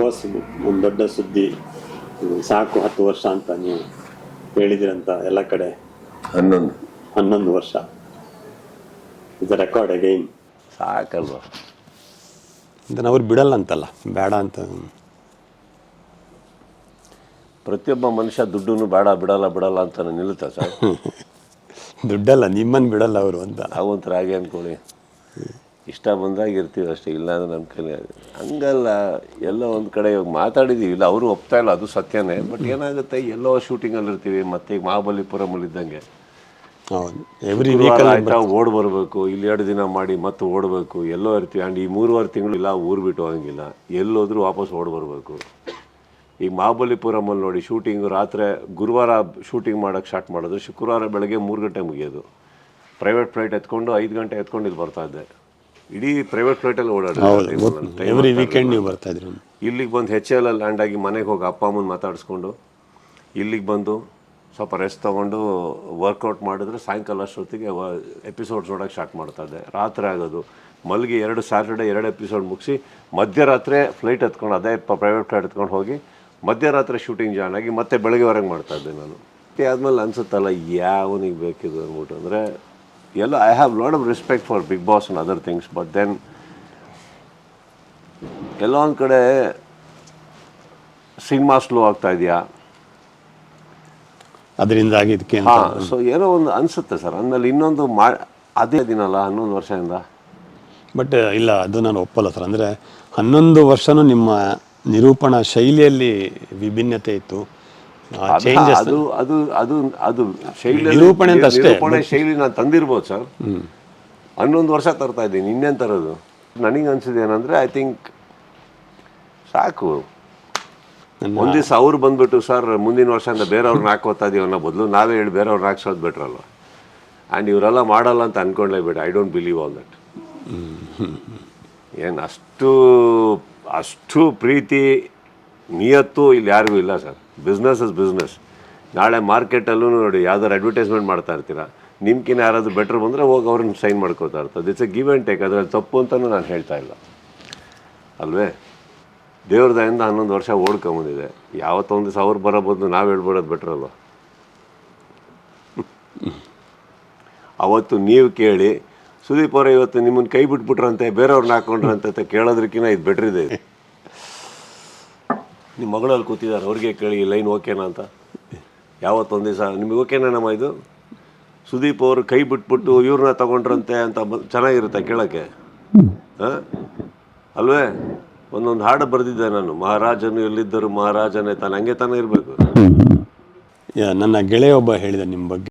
Boss ಒಂದು ದೊಡ್ಡ ಸುದ್ದಿ ಸಾಕು ಹತ್ತು ವರ್ಷ ಅಂತ ನೀವು ಹೇಳಿದಿರಂತ ಎಲ್ಲ ಕಡೆ? ಹನ್ನೊಂದು. ಹನ್ನೊಂದು ವರ್ಷ. ಇದು ರೆಕಾರ್ಡ್ ಅಗೈನ್ ಸಾಕಲ್ವ. ಇದನ್ನ ಅವ್ರು ಬಿಡಲ್ಲ ಅಂತಲ್ಲ ಬೇಡ ಅಂತ. ಪ್ರತಿಯೊಬ್ಬ ಮನುಷ್ಯ ದುಡ್ಡನ್ನು ಬೇಡ ಬಿಡಲ್ಲ ಬಿಡಲ್ಲ ಅಂತ ನಿಲ್ಲುತ್ತ ಸರ್? ದುಡ್ಡಲ್ಲ ನಿಮ್ಮನ್ನು ಬಿಡಲ್ಲ ಅವರು ಅಂತ. ನಾವಂತರ ಹಾಗೆ ಅಂದ್ಕೊಳ್ಳಿ ಇಷ್ಟ ಬಂದಾಗ ಇರ್ತೀವಿ ಅಷ್ಟೇ ಇಲ್ಲ ಅಂದ್ರೆ ನಮ್ಮ ಕೈಲಿ ಹಂಗಲ್ಲ ಎಲ್ಲ ಒಂದು ಕಡೆ ಇವಾಗ ಮಾತಾಡಿದ್ದೀವಿ ಇಲ್ಲ ಅವರು ಒಪ್ತಾ ಇಲ್ಲ ಅದು ಸತ್ಯನೇ. ಬಟ್ ಏನಾಗುತ್ತೆ ಎಲ್ಲೋ ಶೂಟಿಂಗಲ್ಲಿ ಇರ್ತೀವಿ ಮತ್ತೆ ಈಗ ಮಹಾಬಲಿಪುರಮಲ್ಲಿ ಇದ್ದಂಗೆ. ಎವ್ರಿ ವೀಕ್ ವೀಕಲ್ ಆಯ್ತಾ ಓಡ್ ಬರಬೇಕು ಇಲ್ಲಿ ಎರಡು ದಿನ ಮಾಡಿ ಮತ್ತೆ ಓಡಬೇಕು ಎಲ್ಲೋ ಇರ್ತೀವಿ. ಆ್ಯಂಡ್ ಈ ಮೂರುವರೆ ತಿಂಗಳು ಇಲ್ಲ ಊರು ಬಿಟ್ಟು ಹೋಗಂಗಿಲ್ಲ. ಎಲ್ಲೋದ್ರೂ ವಾಪಸ್ ಓಡ್ ಬರಬೇಕು. ಈಗ ಮಹಾಬಲಿಪುರಮಲ್ಲಿ ನೋಡಿ ಶೂಟಿಂಗ್ ರಾತ್ರಿ ಗುರುವಾರ ಶೂಟಿಂಗ್ ಮಾಡೋಕ್ಕೆ ಸ್ಟಾರ್ಟ್ ಮಾಡೋದು ಶುಕ್ರವಾರ ಬೆಳಗ್ಗೆ ಮೂರು ಗಂಟೆ ಮುಗಿಯೋದು. ಪ್ರೈವೇಟ್ ಫ್ಲೈಟ್ ಎತ್ಕೊಂಡು ಐದು ಗಂಟೆ ಎತ್ಕೊಂಡು ಇಲ್ಲಿ ಬರ್ತಾ ಇದ್ದೆ. ಇಡೀ ಪ್ರೈವೇಟ್ ಫ್ಲೈಟಲ್ಲಿ ಓಡಾಡಿದೆ ಎವ್ರಿ ವೀಕೆಂಡ್ ನೀವು ಬರ್ತಾ ಇದ್ರಿ ಇಲ್ಲಿಗೆ ಬಂದು ಹೆಚ್ ಎಲ್ ಲ್ಯಾಂಡ್ ಆಗಿ ಮನೆಗೆ ಹೋಗಿ ಅಪ್ಪ ಅಮ್ಮನ ಮಾತಾಡಿಸ್ಕೊಂಡು ಇಲ್ಲಿಗೆ ಬಂದು ಸ್ವಲ್ಪ ರೆಸ್ಟ್ ತೊಗೊಂಡು ವರ್ಕೌಟ್ ಮಾಡಿದ್ರೆ ಸಾಯಂಕಾಲ ಅಷ್ಟೊತ್ತಿಗೆ ಎಪಿಸೋಡ್ಸ್ ನೋಡೋಕೆ ಸ್ಟಾರ್ಟ್ ಮಾಡ್ತಾ ಇದ್ದೆ. ರಾತ್ರಿ ಆಗೋದು. ಮಲ್ಗಿ ಎರಡು ಸ್ಯಾಟರ್ಡೆ ಎರಡು ಎಪಿಸೋಡ್ ಮುಗಿಸಿ ಮಧ್ಯರಾತ್ರಿ ಫ್ಲೈಟ್ ಹತ್ಕೊಂಡು ಅದೇ ಪ್ರೈವೇಟ್ ಫ್ಲೈಟ್ ಹತ್ಕೊಂಡು ಹೋಗಿ ಮಧ್ಯರಾತ್ರಿ ಶೂಟಿಂಗ್ ಜಾಯ್ನ್ ಆಗಿ ಮತ್ತೆ ಬೆಳಗ್ಗೆವರೆಗೆ ಮಾಡ್ತಾ ಇದ್ದೆ ನಾನು. ಆದಮೇಲೆ ಅನ್ಸುತ್ತಲ್ಲ ಯಾವನಿಗೆ ಬೇಕಿದು ಅಂದ್ಬಿಟ್ಟು. ಅಂದರೆ ಎಲ್ಲ I have lot of respect for Bigg Boss and other things but then ಎಲ್ಲ ಒಂದು ಕಡೆ ಸಿನಿಮಾ ಸ್ಲೋ ಆಗ್ತಾ ಇದೆಯಾ? ಅದರಿಂದಾಗಿ ಇದಕ್ಕೆ ಹಾಂ ಸೊ ಏನೋ ಒಂದು ಅನಿಸುತ್ತೆ ಸರ್. ಅಂದಮೇಲೆ ಇನ್ನೊಂದು ಮಾ ಅದೇ ದಿನಲ್ಲ ಹನ್ನೊಂದು ವರ್ಷದಿಂದ? ಬಟ್ ಇಲ್ಲ ಅದು ನಾನು ಒಪ್ಪಲ್ಲ ಸರ್. ಅಂದರೆ ಹನ್ನೊಂದು ವರ್ಷನೂ ನಿಮ್ಮ ನಿರೂಪಣಾ ಶೈಲಿಯಲ್ಲಿ ವಿಭಿನ್ನತೆ ಇತ್ತು. ಅದ- ಅದು ಅದು ಶೈಲಿ ನಿರೂಪಣೆ ಅಂತ ಅಷ್ಟೇ, ನಿರೂಪಣೆ ಶೈಲಿ ನಾನು ತಂದಿರ್ಬೋದು ಸರ್. ಹನ್ನೊಂದು ವರ್ಷ ತರ್ತಾ ಇದ್ದೀನಿ ಇನ್ನೇನು ತರೋದು? ನನಗೆ ಅನ್ಸಿದ್ದು ಏನಂದರೆ ಐ ಥಿಂಕ್ ಸಾಕು. ಒಂದು ದಿವಸ ಅವ್ರು ಬಂದ್ಬಿಟ್ಟು ಸರ್ ಮುಂದಿನ ವರ್ಷದಿಂದ ಬೇರೆಯವ್ರನ್ನ ಹಾಕೋತಾ ಇದೀವಿ ಅನ್ನೋ ಬದಲು ನಾವೇ ಹೇಳಿ ಬೇರೆಯವ್ರನ್ನ ಹಾಕ್ಸೋದು ಬೆಟ್ರಲ್ಲ ಆ್ಯಂಡ್ ಇವರೆಲ್ಲ ಮಾಡಲ್ಲ ಅಂತ ಅನ್ಕೊಂಡ್ಲೇ ಬೇಡ. I don't believe all that ಏನು ಅಷ್ಟು ಅಷ್ಟು ಪ್ರೀತಿ ನಿಯತ್ತು ಇಲ್ಲಿ ಯಾರಿಗೂ ಇಲ್ಲ ಸರ್. ಬಿಸ್ನೆಸ್ ಇಸ್ ಬಿಸ್ನೆಸ್ ನಾಳೆ ಮಾರ್ಕೆಟಲ್ಲೂ ನೋಡಿ ಯಾವ್ದಾದ್ರು ಅಡ್ವರ್ಟೈಸ್ಮೆಂಟ್ ಮಾಡ್ತಾ ಇರ್ತೀರಾ? ನಿಮ್ಗಿನ ಯಾರಾದರೂ ಬೆಟ್ರ್ ಬಂದರೆ ಹೋಗಿ ಅವ್ರನ್ನ ಸೈನ್ ಮಾಡ್ಕೋತಾ ಇರ್ತದೆ it's a give and take ಅದರಲ್ಲಿ ತಪ್ಪು ಅಂತಲೂ ನಾನು ಹೇಳ್ತಾ ಇಲ್ಲ. ಅಲ್ವೇ? ದೇವ್ರ ದಯಿಂದ ಹನ್ನೊಂದು ವರ್ಷ ಓಡ್ಕೊಂಬಂದಿದೆ. ಯಾವತ್ತೊಂದು ದಿವಸ ಅವ್ರು ಬದಲು ನಾವು ಹೇಳ್ಬಿಡೋದು ಬೆಟ್ರ್ ಅಲ್ವ? ಅವತ್ತು ನೀವು ಕೇಳಿ, ಸುದೀಪ್ ಅವರೇ ಇವತ್ತು ನಿಮ್ಮನ್ನು ಕೈ ಬಿಟ್ಬಿಟ್ರಂತೆ ಬೇರೆಯವ್ರನ್ನ ಹಾಕೊಂಡ್ರಂತೆ ಕೇಳೋದ್ರಕ್ಕಿಂತ ಇದು ಬೆಟ್ರಿದೆ. ನಿಮ್ಮ ಮಗಳಲ್ಲಿ ಕೂತಿದ್ದಾರೆ, ಅವ್ರಿಗೆ ಕೇಳಿ ಲೈನ್ ಓಕೆನಾ ಅಂತ? ಯಾವತ್ತೊಂದು ದಿವಸ, ನಿಮಗೆ ಓಕೆನಾ ನಮ್ಮ ಇದು? ಸುದೀಪ್ ಅವರು ಕೈ ಬಿಟ್ಬಿಟ್ಟು, ಇವ್ರನ್ನ ತಗೊಂಡ್ರಂತೆ ಅಂತ ಚೆನ್ನಾಗಿರುತ್ತೆ ಕೇಳೋಕ್ಕೆ. ಹಾಂ? ಅಲ್ವೇ? ಒಂದೊಂದು ಹಾಡು ಬರೆದಿದ್ದೆ ನಾನು, ಮಹಾರಾಜನು ಎಲ್ಲಿದ್ದರು ಮಹಾರಾಜನೇ ತಾನು, ಹಂಗೆ ತಾನೇ ಇರಬೇಕು. ನನ್ನ ಗೆಳೆಯ ಒಬ್ಬ ಹೇಳಿದ ನಿಮ್ಮ ಬಗ್ಗೆ.